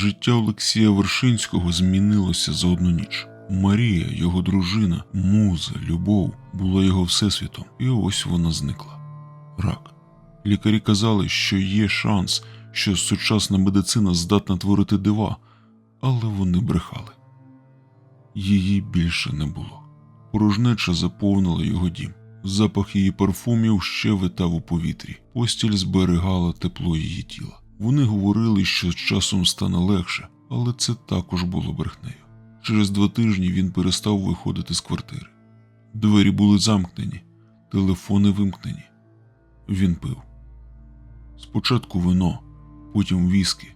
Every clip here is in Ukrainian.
Життя Олексія Вершинського змінилося за одну ніч. Марія, його дружина, муза, любов була його всесвітом, і ось вона зникла. Рак. Лікарі казали, що є шанс, що сучасна медицина здатна творити дива, але вони брехали. Її більше не було. Порожнеча заповнила його дім. Запах її парфумів ще витав у повітрі. Постіль зберігала тепло її тіла. Вони говорили, що з часом стане легше, але це також було брехнею. Через два тижні він перестав виходити з квартири. Двері були замкнені, телефони вимкнені. Він пив. Спочатку вино, потім віскі,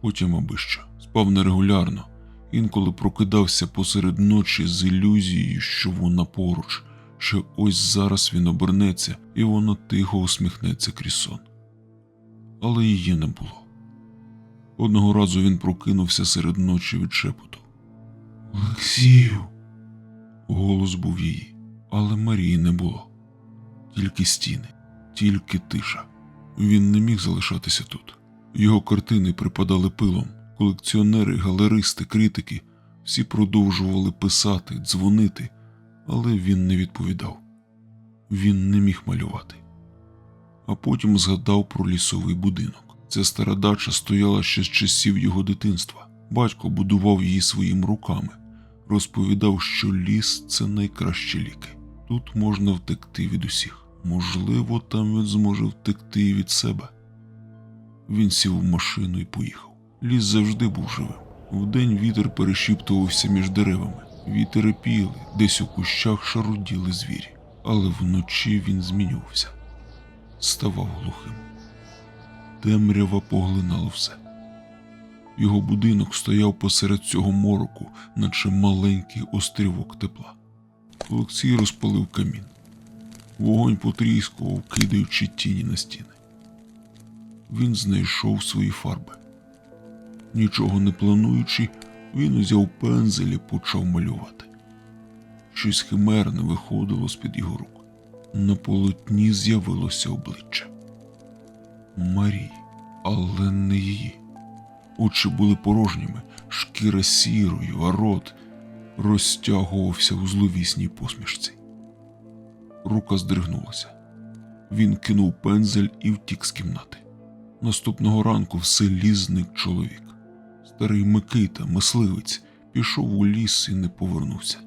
потім аби що. Спав нерегулярно, інколи прокидався посеред ночі з ілюзією, що вона поруч, що ось зараз він обернеться і вона тихо усміхнеться крізь сон. Але її не було. Одного разу він прокинувся серед ночі від шепоту. Олексію. Голос був її, але Марії не було. Тільки стіни, тільки тиша. Він не міг залишатися тут. Його картини припадали пилом. Колекціонери, галеристи, критики всі продовжували писати, дзвонити, але він не відповідав. Він не міг малювати. А потім згадав про лісовий будинок. Ця стара дача стояла ще з часів його дитинства. Батько будував її своїми руками, розповідав, що ліс це найкращі ліки. Тут можна втекти від усіх. Можливо, там він зможе втекти і від себе. Він сів в машину і поїхав. Ліс завжди був живим. Вдень вітер перешіптувався між деревами. Вітери піли, десь у кущах шаруділи звірі, але вночі він змінювався, ставав глухим. Темрява поглинала все. Його будинок стояв посеред цього мороку, наче маленький острівок тепла. Олексій розпалив камін. Вогонь потріскував, кидаючи тіні на стіни. Він знайшов свої фарби. Нічого не плануючи, він узяв пензель і почав малювати. Щось химерне виходило з-під його рук. На полотні з'явилося обличчя. Марії, але не її. Очі були порожніми, шкіра сірою, а рот розтягувався у зловісній посмішці. Рука здригнулася. Він кинув пензель і втік з кімнати. Наступного ранку в селі зник чоловік. Старий Микита, мисливець, пішов у ліс і не повернувся.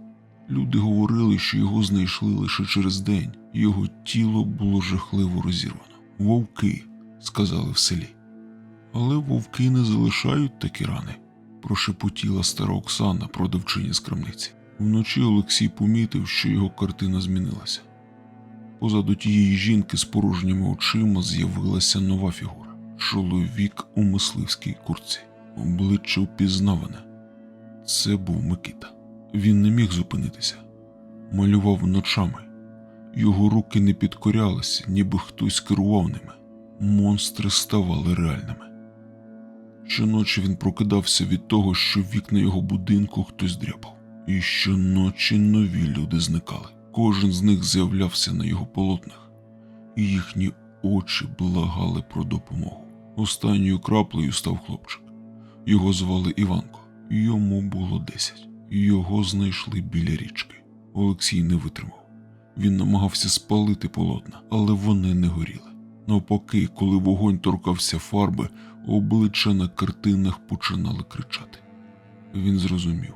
Люди говорили, що його знайшли лише через день, його тіло було жахливо розірвано. Вовки, сказали в селі. Але вовки не залишають такі рани, прошепотіла стара Оксана, продавчиня з крамниці. Вночі Олексій помітив, що його картина змінилася. Позаду тієї жінки з порожніми очима з'явилася нова фігура чоловік у мисливській курці, обличчя впізнаване. Це був Микита. Він не міг зупинитися, малював ночами. Його руки не підкорялися, ніби хтось керував ними. Монстри ставали реальними. Щоночі він прокидався від того, що вікна його будинку хтось дряпав, і щоночі нові люди зникали. Кожен з них з'являвся на його полотнах, і їхні очі благали про допомогу. Останньою краплею став хлопчик. Його звали Іванко. Йому було десять. Його знайшли біля річки. Олексій не витримав. Він намагався спалити полотна, але вони не горіли. Навпаки, коли вогонь торкався фарби, обличчя на картинах починали кричати. Він зрозумів,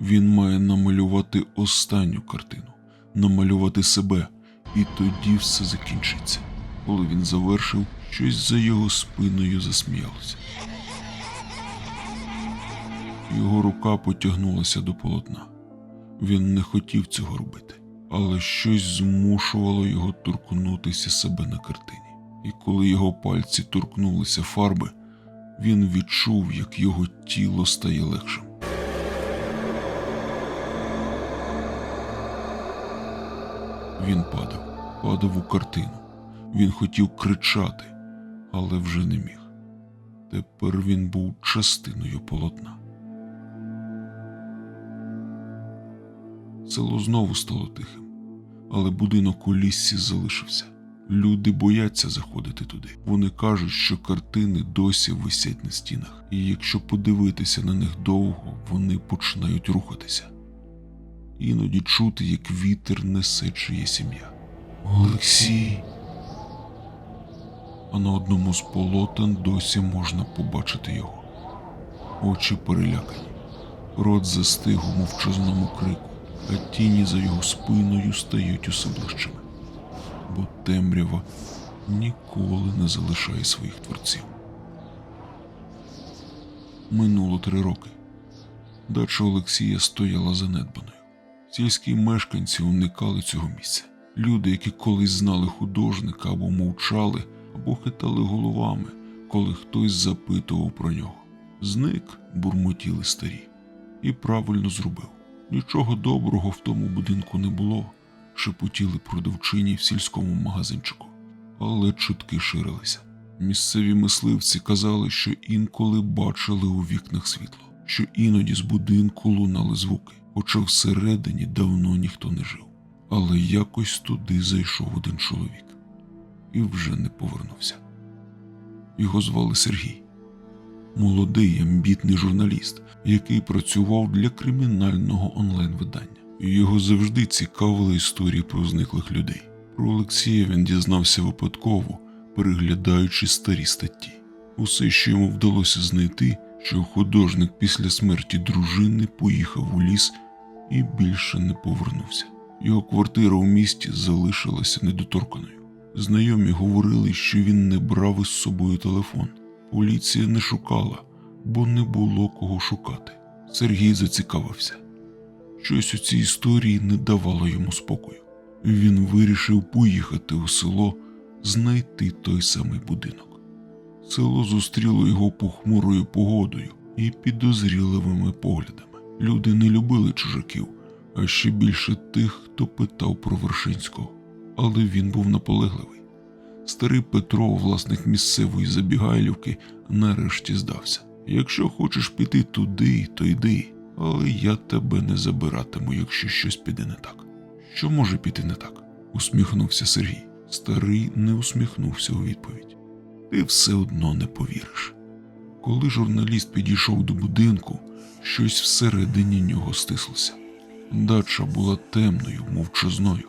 він має намалювати останню картину, намалювати себе, і тоді все закінчиться. Коли він завершив, щось за його спиною засміялося. Його рука потягнулася до полотна. Він не хотів цього робити, але щось змушувало його торкнутися себе на картині. І коли його пальці торкнулися фарби, він відчув, як його тіло стає легшим. Він падав, падав у картину. Він хотів кричати, але вже не міг. Тепер він був частиною полотна. Село знову стало тихим, але будинок у лісі залишився. Люди бояться заходити туди. Вони кажуть, що картини досі висять на стінах, і якщо подивитися на них довго, вони починають рухатися. Іноді чути, як вітер несе чиєсь ім'я. Олексій. А на одному з полотен досі можна побачити його. Очі перелякані, рот застиг у мовчазному крику, а тіні за його спиною стають усе ближчими бо темрява ніколи не залишає своїх творців. Минуло три роки. Дача Олексія стояла занедбаною. Сільські мешканці уникали цього місця. Люди, які колись знали художника або мовчали, або хитали головами, коли хтось запитував про нього. Зник, бурмотіли старі, і правильно зробив. Нічого доброго в тому будинку не було шепотіли продавчині в сільському магазинчику, але чутки ширилися. Місцеві мисливці казали, що інколи бачили у вікнах світло, що іноді з будинку лунали звуки, хоча всередині давно ніхто не жив. Але якось туди зайшов один чоловік і вже не повернувся. Його звали Сергій, молодий амбітний журналіст, який працював для кримінального онлайн-видання. Його завжди цікавили історії про зниклих людей. Про Олексія він дізнався випадково, переглядаючи старі статті. Усе, що йому вдалося знайти, що художник після смерті дружини поїхав у ліс і більше не повернувся. Його квартира у місті залишилася недоторканою. Знайомі говорили, що він не брав із собою телефон. Поліція не шукала, бо не було кого шукати. Сергій зацікавився. Щось у цій історії не давало йому спокою. Він вирішив поїхати у село, знайти той самий будинок. Село зустріло його похмурою погодою і підозріливими поглядами. Люди не любили чужаків, а ще більше тих, хто питав про Вершинського. Але він був наполегливий. Старий Петро, власник місцевої забігайлівки, нарешті здався. Якщо хочеш піти туди, то йди але я тебе не забиратиму, якщо щось піде не так. Що може піти не так? усміхнувся Сергій. Старий не усміхнувся у відповідь. Ти все одно не повіриш. Коли журналіст підійшов до будинку, щось всередині нього стислося. Дача була темною, мовчазною,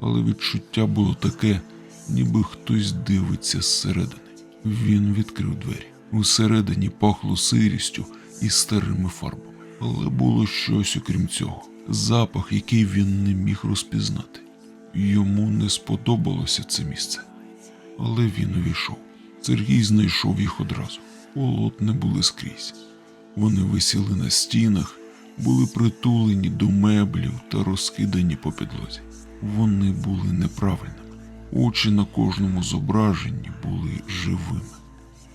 але відчуття було таке, ніби хтось дивиться зсередини. Він відкрив двері. Усередині пахло сирістю і старими фарбами. Але було щось окрім цього, запах, який він не міг розпізнати. Йому не сподобалося це місце, але він увійшов. Сергій знайшов їх одразу. Полотни були скрізь. Вони висіли на стінах, були притулені до меблів та розкидані по підлозі. Вони були неправильними. Очі на кожному зображенні були живими.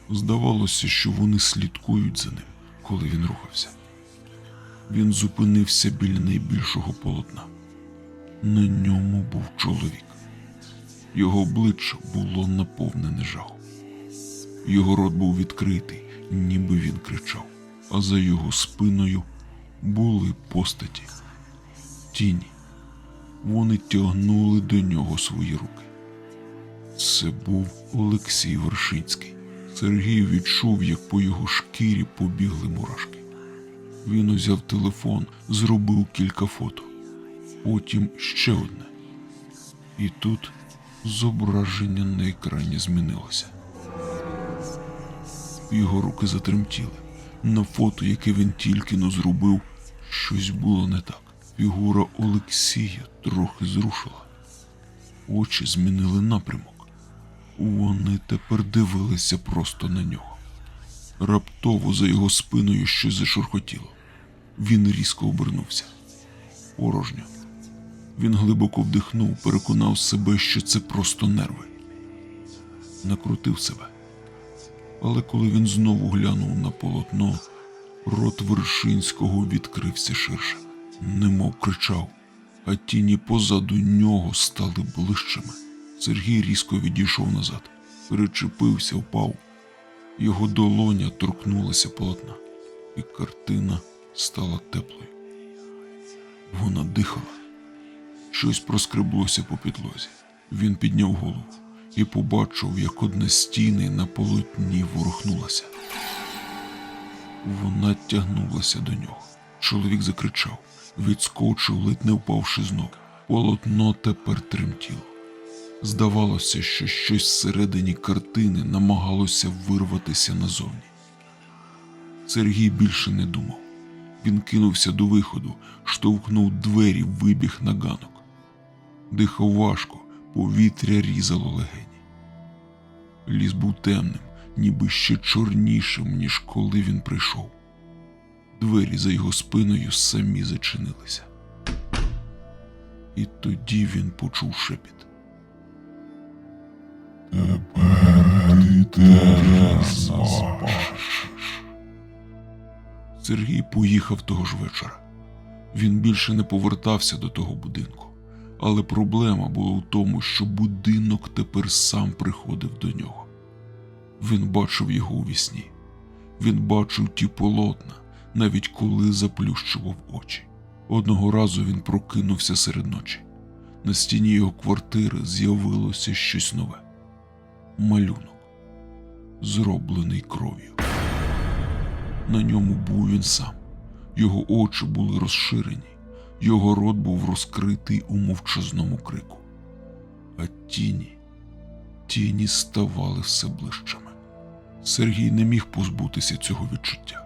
Здавалося, що вони слідкують за ним, коли він рухався він зупинився біля найбільшого полотна. На ньому був чоловік. Його обличчя було наповнене жахом. Його рот був відкритий, ніби він кричав, а за його спиною були постаті. Тіні. Вони тягнули до нього свої руки. Це був Олексій Вершинський. Сергій відчув, як по його шкірі побігли мурашки. Він узяв телефон, зробив кілька фото, потім ще одне. І тут зображення на екрані змінилося. Його руки затремтіли. На фото, яке він тільки но зробив, щось було не так. Фігура Олексія трохи зрушила. Очі змінили напрямок. Вони тепер дивилися просто на нього. Раптово за його спиною щось зашурхотіло. Він різко обернувся. Порожньо. Він глибоко вдихнув, переконав себе, що це просто нерви. Накрутив себе. Але коли він знову глянув на полотно, рот Вершинського відкрився ширше, немов кричав, а тіні позаду нього стали ближчими. Сергій різко відійшов назад, перечепився, впав. Його долоня торкнулася полотна, і картина стала теплою. Вона дихала, щось проскреблося по підлозі. Він підняв голову і побачив, як одна стіни на полотні ворухнулася. Вона тягнулася до нього. Чоловік закричав, відскочив, ледь не впавши з ног. Полотно тепер тремтіло. Здавалося, що щось всередині картини намагалося вирватися назовні. Сергій більше не думав. Він кинувся до виходу, штовхнув двері, вибіг на ганок. Дихав важко, повітря різало легені. Ліс був темним, ніби ще чорнішим, ніж коли він прийшов. Двері за його спиною самі зачинилися. І тоді він почув шепіт. Тепер ти теж нас. Сергій поїхав того ж вечора. Він більше не повертався до того будинку. Але проблема була в тому, що будинок тепер сам приходив до нього. Він бачив його у вісні. Він бачив ті полотна, навіть коли заплющував очі. Одного разу він прокинувся серед ночі. На стіні його квартири з'явилося щось нове малюнок, зроблений кров'ю. На ньому був він сам. Його очі були розширені, його рот був розкритий у мовчазному крику. А тіні, тіні ставали все ближчими. Сергій не міг позбутися цього відчуття.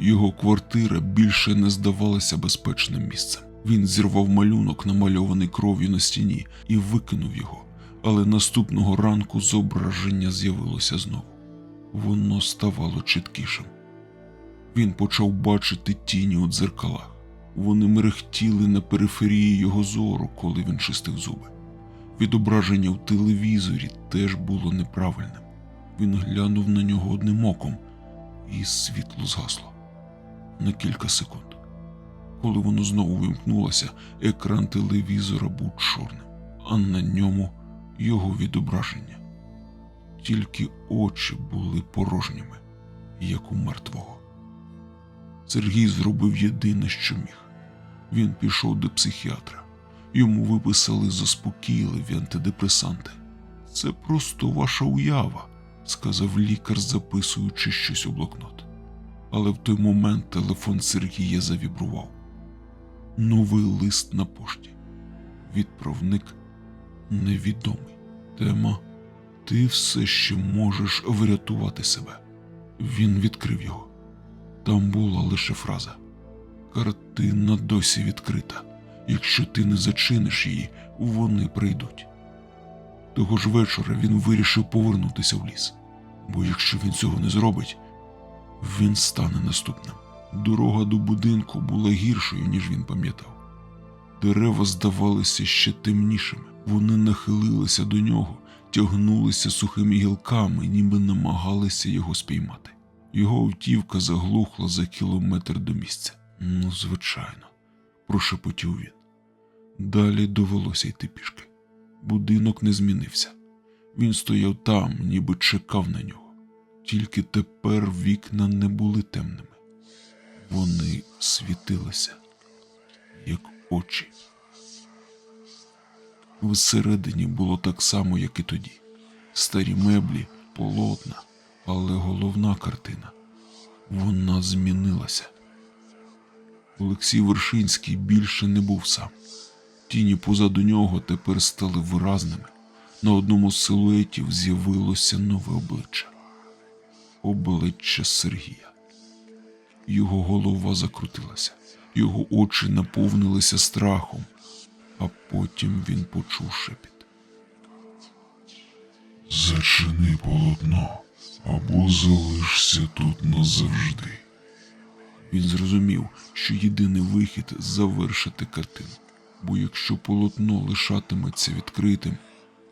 Його квартира більше не здавалася безпечним місцем. Він зірвав малюнок, намальований кров'ю на стіні, і викинув його. Але наступного ранку зображення з'явилося знову. Воно ставало чіткішим. Він почав бачити тіні у дзеркалах. Вони мерехтіли на периферії його зору, коли він чистив зуби. Відображення в телевізорі теж було неправильним. Він глянув на нього одним оком, і світло згасло на кілька секунд. Коли воно знову вимкнулося, екран телевізора був чорним, а на ньому його відображення. Тільки очі були порожніми, як у мертвого. Сергій зробив єдине, що міг. Він пішов до психіатра. Йому виписали заспокійливі антидепресанти. Це просто ваша уява, сказав лікар, записуючи щось у блокнот. Але в той момент телефон Сергія завібрував. Новий лист на пошті. Відправник невідомий. Тема Ти все ще можеш врятувати себе. Він відкрив його. Там була лише фраза Картина досі відкрита. Якщо ти не зачиниш її, вони прийдуть. Того ж вечора він вирішив повернутися в ліс, бо якщо він цього не зробить, він стане наступним. Дорога до будинку була гіршою, ніж він пам'ятав. Дерева здавалися ще темнішими. Вони нахилилися до нього, тягнулися сухими гілками, ніби намагалися його спіймати. Його автівка заглухла за кілометр до місця. Ну, звичайно, прошепотів він. Далі довелося йти пішки. Будинок не змінився. Він стояв там, ніби чекав на нього. Тільки тепер вікна не були темними. Вони світилися, як очі. Всередині було так само, як і тоді. Старі меблі, полотна, але головна картина вона змінилася. Олексій Вершинський більше не був сам. Тіні позаду нього тепер стали виразними. На одному з силуетів з'явилося нове обличчя обличчя Сергія. Його голова закрутилася, його очі наповнилися страхом, а потім він почув шепіт. Зачини полотно або залишся тут назавжди. Він зрозумів, що єдиний вихід завершити картину, бо якщо полотно лишатиметься відкритим,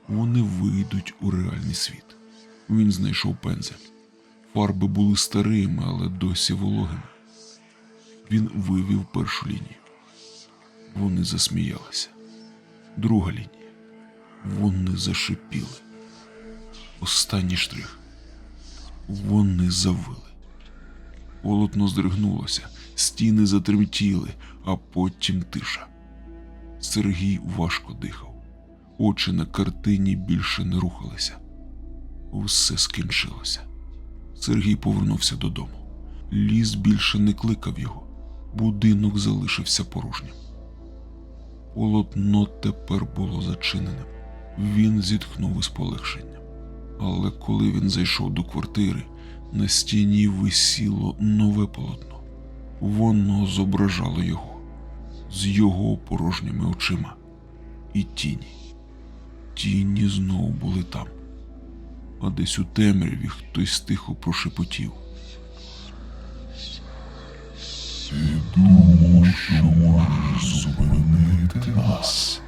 вони вийдуть у реальний світ. Він знайшов пензель. Фарби були старими, але досі вологими. Він вивів першу лінію. Вони засміялися. Друга лінія. Вони зашипіли. Останній штрих. Вони завили. Полотно здригнулося, стіни затремтіли, а потім тиша. Сергій важко дихав. Очі на картині більше не рухалися. Все скінчилося. Сергій повернувся додому. Ліс більше не кликав його. Будинок залишився порожнім. Полотно тепер було зачиненим. Він зітхнув із полегшенням. Але коли він зайшов до квартири, на стіні висіло нове полотно. Воно зображало його з його порожніми очима і тіні. Тіні знову були там, а десь у темряві хтось тихо прошепотів. Ти думав, що можеш зупинити нас,